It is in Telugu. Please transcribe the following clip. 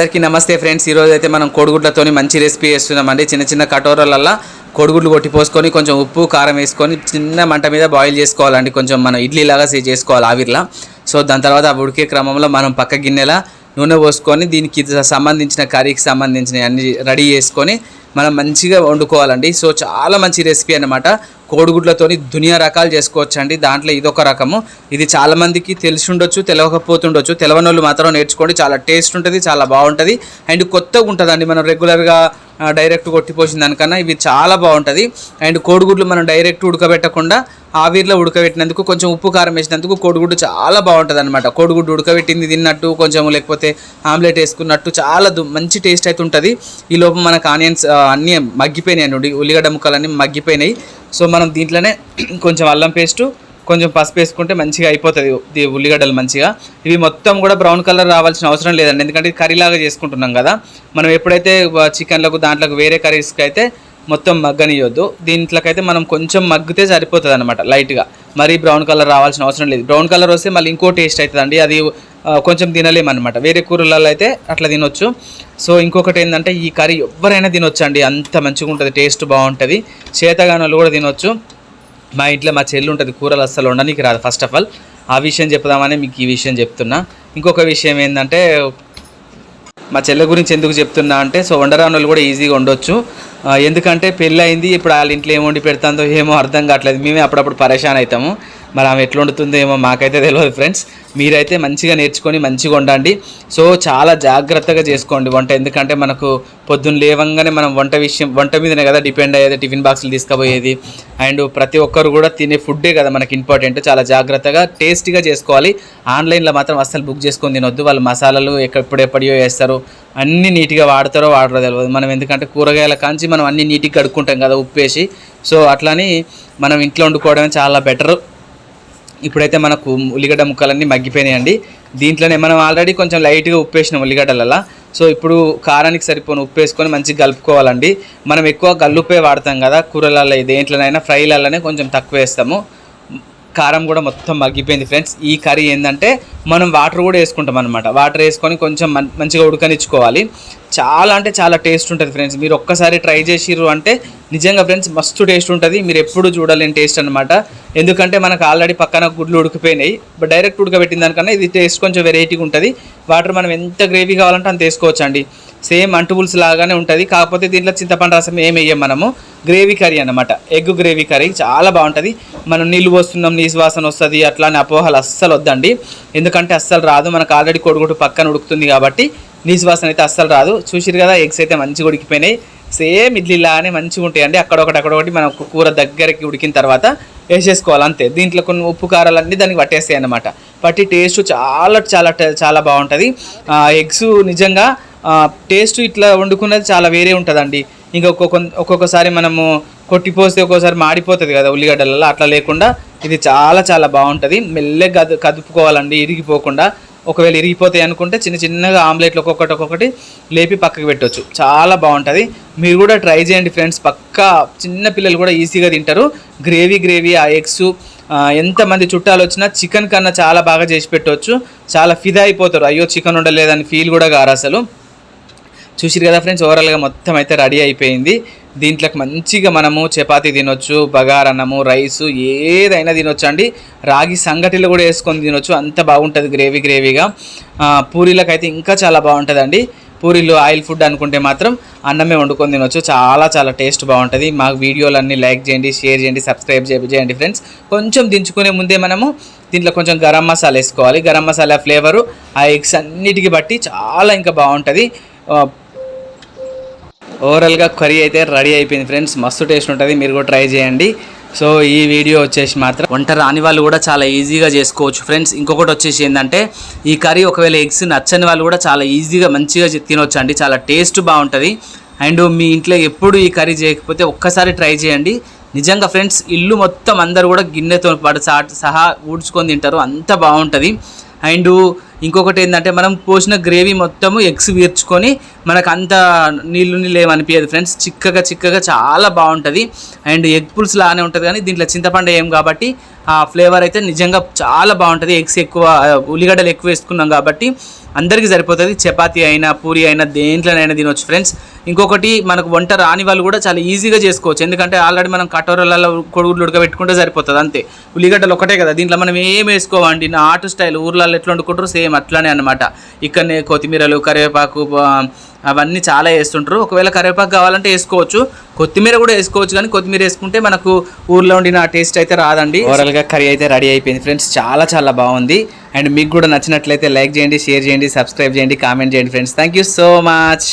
అందరికీ నమస్తే ఫ్రెండ్స్. ఈరోజు అయితే మనం కోడిగుడ్లతో మంచి రెసిపీ చేస్తున్నామండి. చిన్న చిన్న కటోరలల్లో కోడిగుడ్లు కొట్టి పోసుకొని కొంచెం ఉప్పు కారం వేసుకొని చిన్న మంట మీద బాయిల్ చేసుకోవాలండి. కొంచెం మనం ఇడ్లీ లాగా చేసుకోవాలి ఆవిర్లా. సో దాని తర్వాత ఆ ఉడికే క్రమంలో మనం పక్క గిన్నెల నూనె పోసుకొని దీనికి సంబంధించిన కర్రీకి సంబంధించిన అన్ని రెడీ చేసుకొని మనం మంచిగా వండుకోవాలండి. సో చాలా మంచి రెసిపీ అన్నమాట. కోడిగుడ్లతోని దునియా రకాలు చేసుకోవచ్చు అండి దాంట్లో ఇదొక రకము. ఇది చాలామందికి తెలిసి ఉండొచ్చు తెలియకపోతుండొచ్చు తెలవనోళ్ళు వాళ్ళు మాత్రం నేర్చుకోండి. చాలా టేస్ట్ ఉంటుంది చాలా బాగుంటుంది. అండ్ కొత్తగా ఉంటుందండి. మనం రెగ్యులర్గా డైరెక్ట్ కొట్టిపోసిన దానికన్నా ఇవి చాలా బాగుంటుంది. అండ్ కోడిగుడ్లు మనం డైరెక్ట్ ఉడకబెట్టకుండా ఆవిరిలో ఉడకబెట్టినందుకు కొంచెం ఉప్పు కారం వేసినందుకు కోడిగుడ్డు చాలా బాగుంటుంది అనమాట కోడిగుడ్డు ఉడకబెట్టింది తిన్నట్టు కొంచెం లేకపోతే ఆమ్లెట్ వేసుకున్నట్టు చాలా దు- మంచి టేస్ట్ అయితే ఉంటుంది. ఈ లోపు మనకు ఆనియన్స్ అన్నీ మగ్గిపోయినాయి అండి ఉల్లిగడ్డ ముక్కలన్నీ మగ్గిపోయినాయి. సో మనం దీంట్లోనే కొంచెం అల్లం పేస్టు కొంచెం పసుపు వేసుకుంటే మంచిగా అయిపోతుంది. ఉల్లిగడ్డలు మంచిగా. ఇవి మొత్తం కూడా బ్రౌన్ కలర్ రావాల్సిన అవసరం లేదండి. ఎందుకంటే కర్రీలాగా చేసుకుంటున్నాం కదా. మనం ఎప్పుడైతే చికెన్లకు దాంట్లోకి వేరే కర్రీస్కి అయితే మొత్తం మగ్గనియొద్దు. దీంట్లోకైతే మనం కొంచెం మగ్గితే సరిపోతుంది అనమాట లైట్గా. మరీ బ్రౌన్ కలర్ రావాల్సిన అవసరం లేదు. బ్రౌన్ కలర్ వస్తే మళ్ళీ ఇంకో టేస్ట్ అవుతుందండి అది కొంచెం తినలేమన్నమాట. వేరే కూరలలో అయితే అట్లా తినొచ్చు. సో ఇంకొకటి ఏంటంటే ఈ కర్రీ ఎవరైనా తినొచ్చు అండి అంత మంచిగా ఉంటుంది టేస్ట్ బాగుంటుంది. చేతగానలు కూడా తినొచ్చు. మా ఇంట్లో మా చెల్లి ఉంటుంది కూరలు అస్సలు ఉండడానికి రాదు ఫస్ట్ ఆఫ్ ఆల్ ఆ విషయం చెప్దామని మీకు ఈ విషయం చెప్తున్నా. ఇంకొక విషయం ఏంటంటే మా చెల్లె గురించి ఎందుకు చెప్తున్నా అంటే సో వండరాని కూడా ఈజీగా ఉండొచ్చు ఎందుకంటే పెళ్ళి అయింది ఇప్పుడు వాళ్ళ ఇంట్లో ఏం వండి పెడతాందో ఏమో అర్థం కావట్లేదు. మేమే అప్పుడప్పుడు పరేషాన్ అవుతాము. మరి ఆమె ఎట్లా వండుతుందో ఏమో మాకైతే తెలియదు ఫ్రెండ్స్. మీరైతే మంచిగా నేర్చుకొని మంచిగా వండండి. సో చాలా జాగ్రత్తగా చేసుకోండి వంట. ఎందుకంటే మనకు పొద్దున్న లేవంగానే మనం వంట విషయం వంట మీదనే కదా డిపెండ్ అయ్యేది టిఫిన్ బాక్సులు తీసుకుపోయేది. అండ్ ప్రతి ఒక్కరు కూడా తినే ఫుడ్డే కదా మనకి ఇంపార్టెంట్. చాలా జాగ్రత్తగా టేస్టీగా చేసుకోవాలి. ఆన్లైన్లో మాత్రం అస్సలు బుక్ చేసుకొని తినొద్దు. వాళ్ళు మసాలాలు ఎక్కడెప్పుడెప్పుడో వేస్తారు. అన్నీ నీట్గా వాడతారో వాడరో తెలియదు మనం ఎందుకంటే కూరగాయల కాంచి మనం అన్నీ నీట్గా కడుక్కుంటాం కదా ఉప్పేసి. సో అట్లని మనం ఇంట్లో వండుకోవడమే చాలా బెటర్. ఇప్పుడైతే మనకు ఉల్లిగడ్డ ముక్కలన్నీ మగ్గిపోయినాయండి. దీంట్లోనే మనం ఆల్రెడీ కొంచెం లైట్గా ఉప్పేసినాం ఉల్లిగడ్డలలో సో ఇప్పుడు కారానికి సరిపోను ఉప్పు వేసుకొని మంచిగా కలుపుకోవాలండి. మనం ఎక్కువ గల్లుప్పే వాడతాం కదా కూరలలో దేంట్లోనైనా ఫ్రైలలోనే కొంచెం తక్కువ వేస్తాము. కారం కూడా మొత్తం మగ్గిపోయింది ఫ్రెండ్స్. ఈ కర్రీ ఏంటంటే మనం వాటర్ కూడా వేసుకుంటాం అనమాట వాటర్ వేసుకొని కొంచెం మంచిగా ఉడకనిచ్చుకోవాలి. చాలా అంటే చాలా టేస్ట్ ఉంటుంది ఫ్రెండ్స్. మీరు ఒక్కసారి ట్రై చేసిర్రు అంటే నిజంగా ఫ్రెండ్స్ మస్తు టేస్ట్ ఉంటుంది. మీరు ఎప్పుడు చూడలేని టేస్ట్ అనమాట ఎందుకంటే మనకు ఆల్రెడీ పక్కన గుడ్లు ఉడికిపోయినాయి. బట్ డైరెక్ట్ ఉడకబెట్టిన దానికన్నా ఇది టేస్ట్ కొంచెం వెరైటీగా ఉంటుంది. వాటర్ మనం ఎంత గ్రేవీ కావాలంటే అంత వేసుకోవచ్చు అండి సేమ్ అంటుబుల్స్ లాగానే ఉంటుంది. కాకపోతే దీంట్లో చింతపండు రసం ఏం వేయం మనము. గ్రేవీ కర్రీ అన్నమాట. ఎగ్ గ్రేవీ కర్రీ చాలా బాగుంటుంది. మనం నీళ్ళు పోస్తున్నాం నీసు వాసన వస్తుంది అట్లానే అపోహలు అస్సలు వద్దండి. ఎందుకంటే అస్సలు రాదు. మనకు ఆల్రెడీ కొడుగుడు పక్కన ఉడుకుతుంది కాబట్టి నీచు వాసన అయితే అస్సలు రాదు. చూసిరు కదా ఎగ్స్ అయితే మంచిగా ఉడికిపోయినాయి. సేమ్ ఇడ్లీలానే మంచిగా ఉంటాయండి. అక్కడొకటి అక్కడొకటి మనం కూర దగ్గరికి ఉడికిన తర్వాత వేసేసుకోవాలి అంతే. దీంట్లో కొన్ని ఉప్పు కారాలన్నీ దానికి పట్టేస్తాయి అన్నమాట. పట్టి టేస్ట్ చాలా చాలా చాలా బాగుంటుంది. ఎగ్స్ నిజంగా టేస్ట్ ఇట్లా వండుకున్నది చాలా వేరే ఉంటుందండి. ఇంకా ఒక్కొక్క ఒక్కొక్కసారి మనము కొట్టిపోస్తే ఒక్కోసారి మాడిపోతుంది కదా ఉల్లిగడ్డలలో. అట్లా లేకుండా ఇది చాలా చాలా బాగుంటుంది. మెల్లగా కదు కదుపుకోవాలండి ఇరిగిపోకుండా. ఒకవేళ ఇరిగిపోతాయి అనుకుంటే చిన్న చిన్నగా ఆమ్లెట్లు ఒక్కొక్కటి ఒక్కొక్కటి లేపి పక్కకు పెట్టవచ్చు చాలా బాగుంటుంది. మీరు కూడా ట్రై చేయండి ఫ్రెండ్స్. పక్కా చిన్న పిల్లలు కూడా ఈజీగా తింటారు. గ్రేవీ గ్రేవీ ఆ ఎగ్స్ ఎంతమంది చుట్టాలు వచ్చినా చికెన్ కన్నా చాలా బాగా చేసి పెట్టవచ్చు చాలా ఫిదా అయిపోతారు. అయ్యో చికెన్ ఉండలేదని ఫీల్ కూడా కారు అసలు. చూసిరు కదా ఫ్రెండ్స్ ఓవరాల్గా మొత్తం అయితే రెడీ అయిపోయింది. దీంట్లోకి మంచిగా మనము చపాతీ తినొచ్చు బగారన్నము రైసు ఏదైనా తినొచ్చు అండి. రాగి సంగటిలో కూడా వేసుకొని తినొచ్చు అంత బాగుంటుంది గ్రేవీ గ్రేవీగా. పూరీలకు అయితే ఇంకా చాలా బాగుంటుందండి. పూరీలు ఆయిల్ ఫుడ్ అనుకుంటే మాత్రం అన్నమే వండుకొని తినొచ్చు. చాలా చాలా టేస్ట్ బాగుంటుంది. మాకు వీడియోలన్నీ లైక్ చేయండి షేర్ చేయండి సబ్స్క్రైబ్ చేయండి ఫ్రెండ్స్. కొంచెం దించుకునే ముందే మనము దీంట్లో కొంచెం గరం మసాలా వేసుకోవాలి. గరం మసాలా ఫ్లేవరు ఆ ఎగ్స్ అన్నిటికి బట్టి చాలా ఇంకా బాగుంటుంది. ఓవరాల్గా కర్రీ అయితే రెడీ అయిపోయింది ఫ్రెండ్స్. మస్తు టేస్ట్ ఉంటుంది. మీరు కూడా ట్రై చేయండి. సో ఈ వీడియో వచ్చేసి మాత్రం వంట రాని వాళ్ళు కూడా చాలా ఈజీగా చేసుకోవచ్చు ఫ్రెండ్స్. ఇంకొకటి వచ్చేసి ఏంటంటే ఈ కర్రీ ఒకవేళ ఎగ్స్ నచ్చని వాళ్ళు కూడా చాలా ఈజీగా మంచిగా చి- తినొచ్చు అండి చాలా టేస్ట్ బాగుంటుంది. అండ్ మీ ఇంట్లో ఎప్పుడు ఈ కర్రీ చేయకపోతే ఒక్కసారి ట్రై చేయండి. నిజంగా ఫ్రెండ్స్ ఇల్లు మొత్తం అందరూ కూడా గిన్నెతో పాటు సహా ఊడ్చుకొని తింటారు. అంత బాగుంటుంది. అండ్ ఇంకొకటి ఏంటంటే మనం పోసిన గ్రేవీ మొత్తము ఎగ్స్ వీర్చుకొని మనకు అంత నీళ్ళు నీళ్ళు ఏమనిపించదు ఫ్రెండ్స్. చిక్కగా చిక్కగా చాలా బాగుంటుంది. అండ్ ఎగ్ పులుసు లానే ఉంటుంది కానీ దీంట్లో చింతపండు ఏం కాబట్టి ఆ ఫ్లేవర్ అయితే నిజంగా చాలా బాగుంటుంది. ఎగ్స్ ఎక్కువ ఉల్లిగడ్డలు ఎక్కువ వేసుకున్నాం కాబట్టి అందరికీ సరిపోతుంది. చపాతీ అయినా పూరి అయినా దేంట్లోనైనా తినొచ్చు ఫ్రెండ్స్. ఇంకొకటి మనకు వంట రాని వాళ్ళు కూడా చాలా ఈజీగా చేసుకోవచ్చు. ఎందుకంటే ఆల్రెడీ మనం కటోరలలో కొడుగులు ఉడకబెట్టుకుంటే సరిపోతుంది అంతే. ఉల్లిగడ్డలు ఒకటే కదా దీంట్లో మనం ఏం వేసుకోవండి నా ఆటు స్టైల్ ఊర్లలో ఎట్లా వండుకుంటారు సేమ్. అట్లానే అనమాట ఇక్కడనే కొత్తిమీరలు కరివేపాకు అవన్నీ చాలా వేస్తుంటారు. ఒకవేళ కరివేపాకు కావాలంటే వేసుకోవచ్చు. కొత్తిమీర కూడా వేసుకోవచ్చు కానీ కొత్తిమీర వేసుకుంటే మనకు ఊర్లో ఉండిన టేస్ట్ అయితే రాదండి. ఓవరాల్గా కర్రీ అయితే రెడీ అయిపోయింది. ఫ్రెండ్స్ చాలా చాలా బాగుంది. అండ్ మీకు కూడా నచ్చినట్లయితే లైక్ చేయండి షేర్ చేయండి సబ్స్క్రైబ్ చేయండి కామెంట్ చేయండి friends. Thank you so much